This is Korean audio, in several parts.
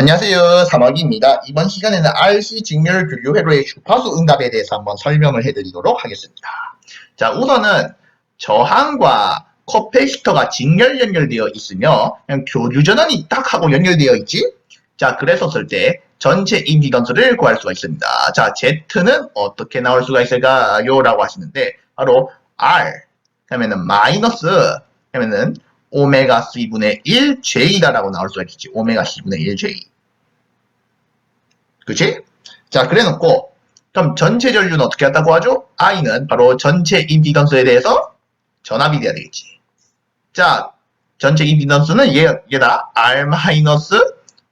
안녕하세요. 사막입니다. 이번 시간에는 RC 직렬 분류 회로의 주파수 응답에 대해서 한번 설명을 해드리도록 하겠습니다. 자, 우선은 저항과 커패시터가 직렬 연결되어 있으며 교류 전원이 딱 하고 연결되어 있지? 자, 그랬었을 때 전체 임피던스를 구할 수가 있습니다. 자, Z는 어떻게 나올 수가 있을까요? 라고 하시는데 바로 R 하면은 마이너스 하면은 오메가 C분의 1 J다라고 나올 수가 있겠지. 오메가 C분의 1 J. 그치? 자, 그래 놓고, 그럼 전체 전류는 어떻게 한다고 하죠? I는 바로 전체 임피던스에 대해서 전압이 돼야 되겠지. 자, 전체 임피던스는 얘, 얘다. R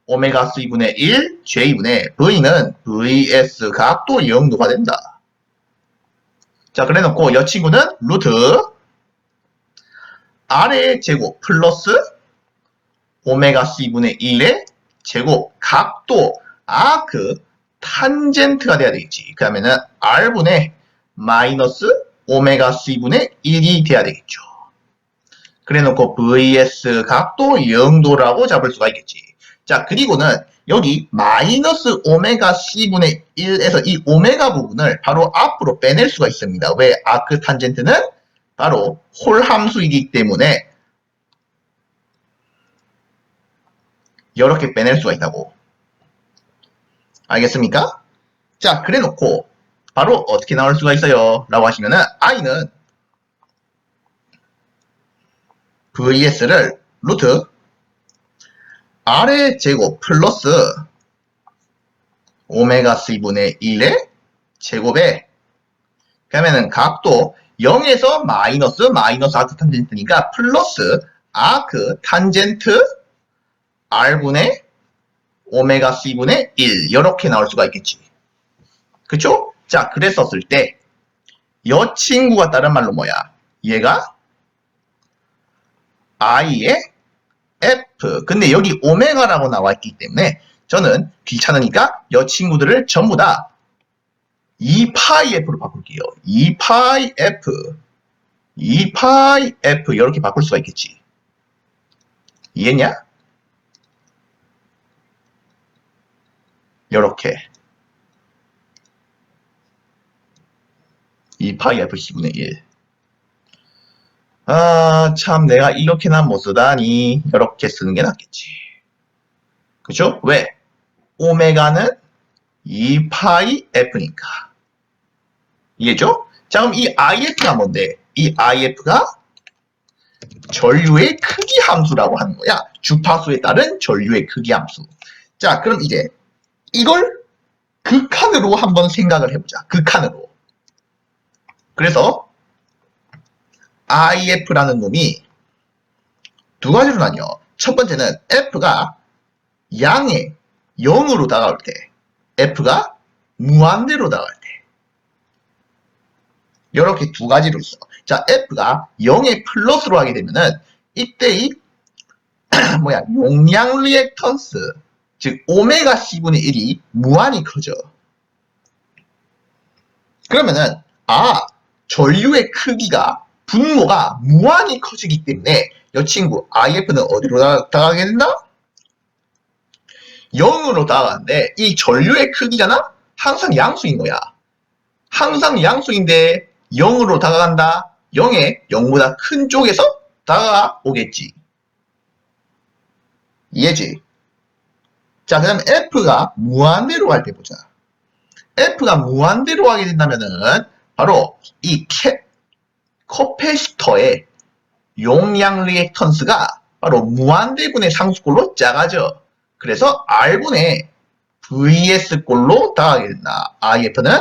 오메가 C분의 1 J분의 V는 VS 각도 0도가 된다. 자, 그래 놓고 이 친구는 루트 R의 제곱 플러스 오메가 C분의 1의 제곱 각도 아크 탄젠트가 돼야 되겠지. 그러면은 R분의 마이너스 오메가 C분의 1이 돼야 되겠죠. 그래 놓고 VS 각도 0도라고 잡을 수가 있겠지. 자, 그리고는 여기 마이너스 오메가 C분의 1에서 이 오메가 부분을 바로 앞으로 빼낼 수가 있습니다. 왜? 아크 탄젠트는 바로 홀 함수이기 때문에 이렇게 빼낼 수가 있다고. 알겠습니까? 자, 그래 놓고 바로 어떻게 나올 수가 있어요? 라고 하시면은 i는 vs를 루트 r의 제곱 플러스 오메가 c분의 1의 제곱에 그러면은 각도 0에서 마이너스 마이너스 아크 탄젠트니까 플러스 아크 탄젠트 r분의 오메가 c분의 1 이렇게 나올 수가 있겠지. 그쵸? 자 그랬었을 때이 친구가 다른 말로 뭐야? 얘가 i의 f 근데 여기 오메가라고 나와 있기 때문에 저는 귀찮으니까 이 친구들을 전부 다 2파이 f로 바꿀게요. 2파이 f 2파이 f 이렇게 바꿀 수가 있겠지. 이해했냐? 요렇게 2파이 f c분의 1 아, 참, 내가 이렇게나 못 쓰다니. 이렇게 쓰는 게 낫겠지. 그죠? 왜? 오메가는 2파이 f니까. 이해죠? 자, 그럼 이 if가 뭔데? 이 if가 전류의 크기 함수라고 하는 거야. 주파수에 따른 전류의 크기 함수. 자, 그럼 이제 이걸 극한으로 한번 생각을 해보자. 극한으로. 그래서 IF라는 놈이 두 가지로 나뉘어. 첫 번째는 F가 양의 0으로 다가올 때, F가 무한대로 다가올 때. 이렇게 두 가지로 있어. 자, F가 0의 플러스로 하게 되면은 이때의 뭐야 용량 리액턴스 즉 오메가 C분의 1이 무한히 커져. 그러면은 아 전류의 크기가 분모가 무한히 커지기 때문에 이 친구 IF는 어디로 다, 다가게 된다? 0으로 다가가는데 이 전류의 크기잖아? 항상 양수인 거야. 항상 양수인데 0으로 다가간다. 0에 0보다 큰 쪽에서 다가오겠지. 이해지? 자, 그 다음에 F가 무한대로 갈 때 보자. F가 무한대로 가게 된다면은 바로 이 캐, 커패시터의 용량 리액턴스가 바로 무한대분의 상수꼴로 작아져. 그래서 R분의 VS꼴로 다가가게 된다. IF는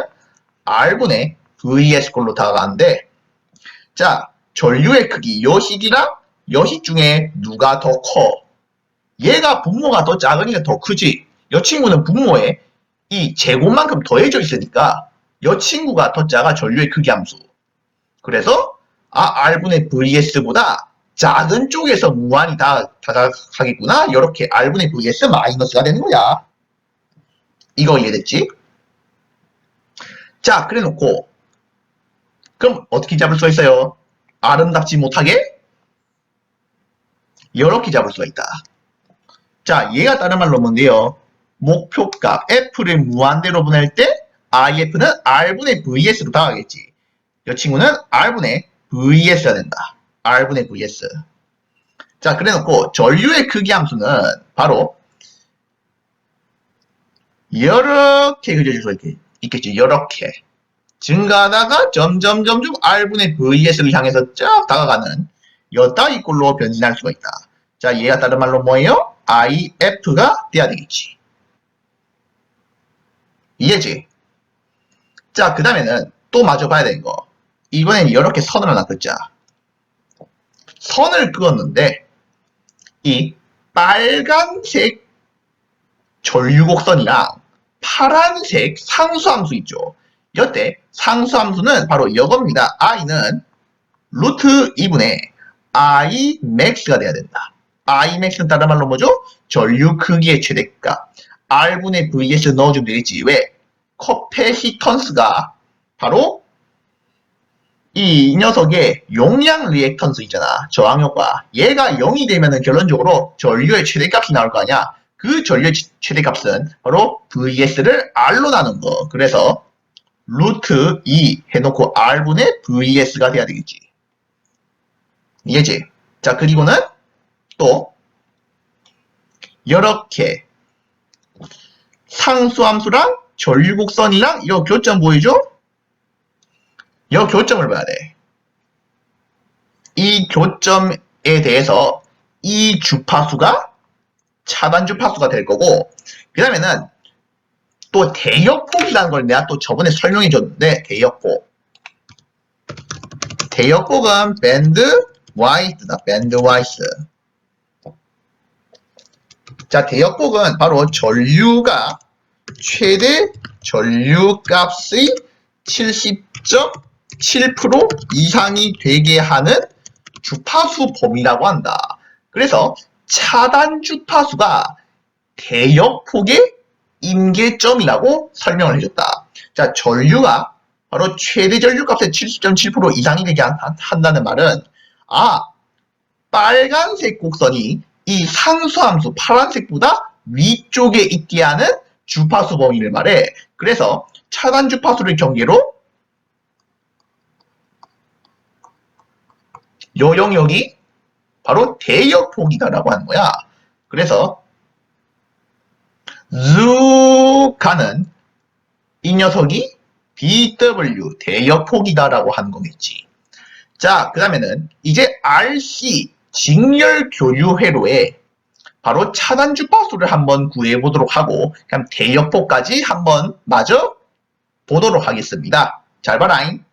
R분의 VS꼴로 다가가는데 자, 전류의 크기 여식이랑 여식 중에 누가 더 커? 얘가 분모가 더 작으니까 더 크지. 이 친구는 분모에 이 제곱만큼 더해져 있으니까 이 친구가 더 작아 전류의 크기 함수. 그래서 아 R분의 VS보다 작은 쪽에서 무한히 다 다가가겠구나. 이렇게 R분의 VS 마이너스가 되는 거야. 이거 이해됐지? 자, 그래 놓고 그럼 어떻게 잡을 수가 있어요? 아름답지 못하게 이렇게 잡을 수가 있다. 자, 얘가 다른 말로 뭔데요? 목표값 f를 무한대로 보낼 때 if는 r분의 vs로 다가겠지. 이 친구는 r분의 vs가 된다. r분의 vs. 자, 그래놓고 전류의 크기 함수는 바로 이렇게 그려질 수 있- 있겠지. 이렇게 증가하다가 점점 점점 r분의 vs를 향해서 쫙 다가가는 여따위 꼴로 변신할 수가 있다. 자, 얘가 다른 말로 뭐예요? if가 돼야 되겠지. 이해지? 자, 그 다음에는 또 마저 봐야 되는 거. 이번엔 이렇게 선을 하나 긋자. 선을 그었는데, 이 빨간색 전류곡선이랑 파란색 상수함수 있죠. 여태 상수함수는 바로 이겁니다. i는 루트 2분의 i max가 돼야 된다. i max는 다른 말로 뭐죠? 전류 크기의 최대값. r분의 vs 넣어주면 되겠지. 왜? 커패시턴스가 바로 이 녀석의 용량 리액턴스 있잖아. 저항효과. 얘가 0이 되면은 결론적으로 전류의 최대값이 나올 거 아니야. 그 전류의 치- 최대값은 바로 vs를 r로 나눈 거. 그래서 루트 2 해놓고 r분의 vs가 돼야 되겠지. 이해지? 자, 그리고는 또 이렇게 상수함수랑 전류곡선이랑 이 교점 보이죠? 이 교점을 봐야 돼. 이 교점에 대해서 이 주파수가 차단 주파수가 될 거고 그 다음에는 또 대역폭이라는 걸 내가 또 저번에 설명해 줬는데 대역폭 대역폭은 밴드 와이스다 밴드 와이스 자 대역폭은 바로 전류가 최대 전류값의 70.7% 이상이 되게 하는 주파수 범위라고 한다. 그래서 차단 주파수가 대역폭의 임계점이라고 설명을 해줬다. 자, 전류가 바로 최대 전류값의 70.7% 이상이 되게 한- 한다는 말은 아, 빨간색 곡선이 이 상수함수 파란색보다 위쪽에 있게 하는 주파수 범위를 말해. 그래서 차단 주파수를 경계로 요 영역이 바로 대역폭이다라고 하는 거야. 그래서 쭉 가는 이 녀석이 BW 대역폭이다라고 하는 거겠지. 자, 그 다음에는 이제 RC 직렬 교류 회로에 바로 차단 주파수를 한번 구해 보도록 하고 그럼 대역폭까지 한번 마저 보도록 하겠습니다. 잘 봐라잉.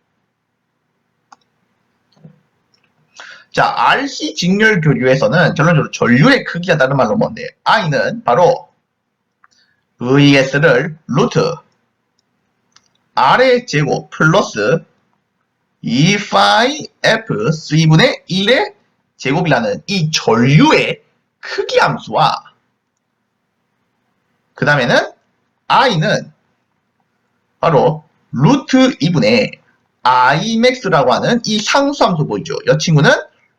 자, RC 직렬 교류에서는 결론적으로 전류의 크기가 다른 말로 뭔데? I는 바로 VS를 루트 R의 제곱 플러스 2파이 F C분의 1의 제곱이라는 이 전류의 크기 함수와 그 다음에는 i는 바로 루트 2분의 imax라고 하는 이 상수함수 보이죠? 이 친구는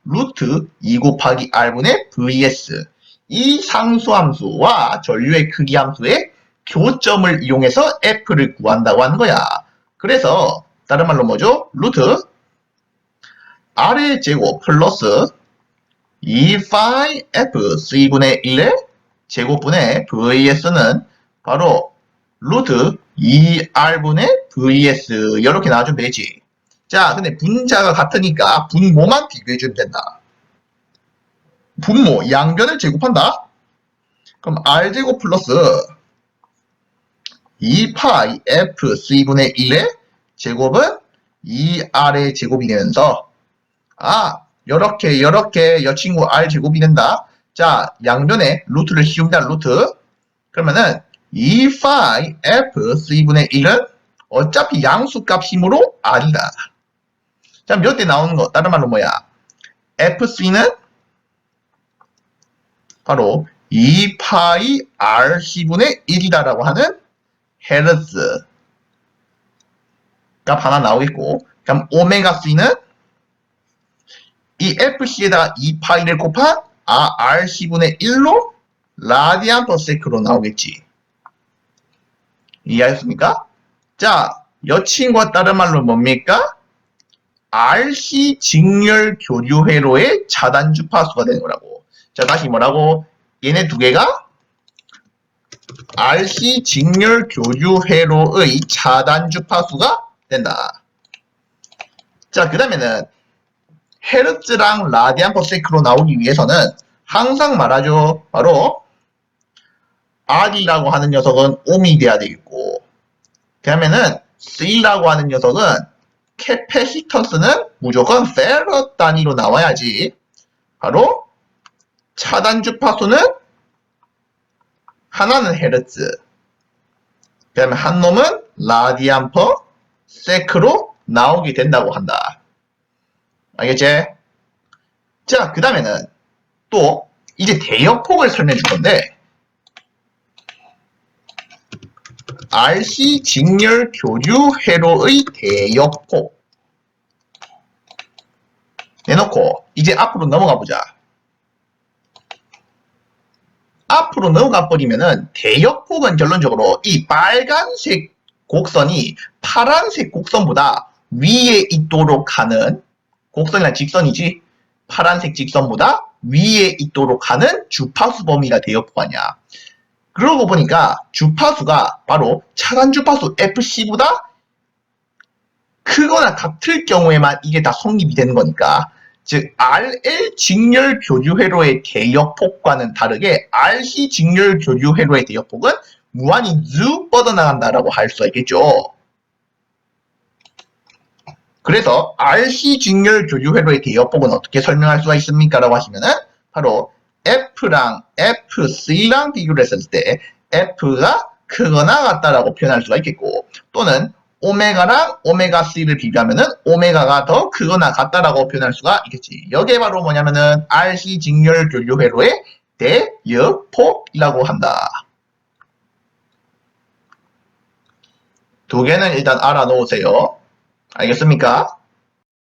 루트 2 곱하기 r분의 vs 이 상수함수와 전류의 크기 함수의 교점을 이용해서 f를 구한다고 하는 거야. 그래서 다른 말로 뭐죠? 루트 r의 제곱 플러스 2파이 f c분의 1의 제곱분의 vs는 바로 루트 2r분의 vs 이렇게 나와주면 되지. 자, 근데 분자가 같으니까 분모만 비교해주면 된다. 분모, 양변을 제곱한다? 그럼 r제곱 플러스 2파이 f c분의 1의 제곱은 2r의 제곱이 되면서 아, 요렇게 요렇게 여 친구 r 제곱이 된다. 자, 양변에 루트를 씌웁니다. 루트. 그러면은 2파이 f c분의 1은 어차피 양수값이므로 r이다. 자, 몇 대 나오는 거 다른 말로 뭐야? fc는 바로 2파이 rc분의 1이다라고 하는 헤르츠 값 하나 나오겠고 그럼 오메가 c는 이 FC에다가 2파이를 곱한 아, RC분의 1로 라디안 퍼 세크로 나오겠지. 이해하셨습니까? 자, 여친과 다른 말로 뭡니까? RC 직렬 교류 회로의 차단 주파수가 되는 거라고. 자, 다시 뭐라고? 얘네 두 개가 RC 직렬 교류 회로의 차단 주파수가 된다. 자, 그 다음에는 헤르츠랑 라디안 퍼 세크로 나오기 위해서는 항상 말하죠. 바로 R이라고 하는 녀석은 옴이 돼야 되겠고 그 다음에는 C라고 하는 녀석은 캐패시턴스는 무조건 페럿 단위로 나와야지 바로 차단 주파수는 하나는 헤르츠 그 다음에 한 놈은 라디안 퍼 세크로 나오게 된다고 한다. 알겠지? 자, 그 다음에는 또 이제 대역폭을 설명해 줄 건데 RC 직렬 교류 회로의 대역폭 내놓고 이제 앞으로 넘어가 보자. 앞으로 넘어가 버리면은 대역폭은 결론적으로 이 빨간색 곡선이 파란색 곡선보다 위에 있도록 하는 곡선이란 직선이지 파란색 직선보다 위에 있도록 하는 주파수 범위가 대역폭 아니야. 그러고 보니까 주파수가 바로 차단 주파수 FC보다 크거나 같을 경우에만 이게 다 성립이 되는 거니까 즉 RL 직렬 교류 회로의 대역폭과는 다르게 RC 직렬 교류 회로의 대역폭은 무한히 쭉 뻗어나간다라고 할 수가 있겠죠. 그래서 RC 직렬 교류 회로의 대역폭은 어떻게 설명할 수가 있습니까? 라고 하시면은 바로 F랑 FC랑 비교를 했을 때 F가 크거나 같다라고 표현할 수가 있겠고 또는 오메가랑 오메가 C를 비교하면은 오메가가 더 크거나 같다라고 표현할 수가 있겠지. 여기에 바로 뭐냐면은 RC 직렬 교류 회로의 대역폭이라고 한다. 두 개는 일단 알아놓으세요. 알겠습니까?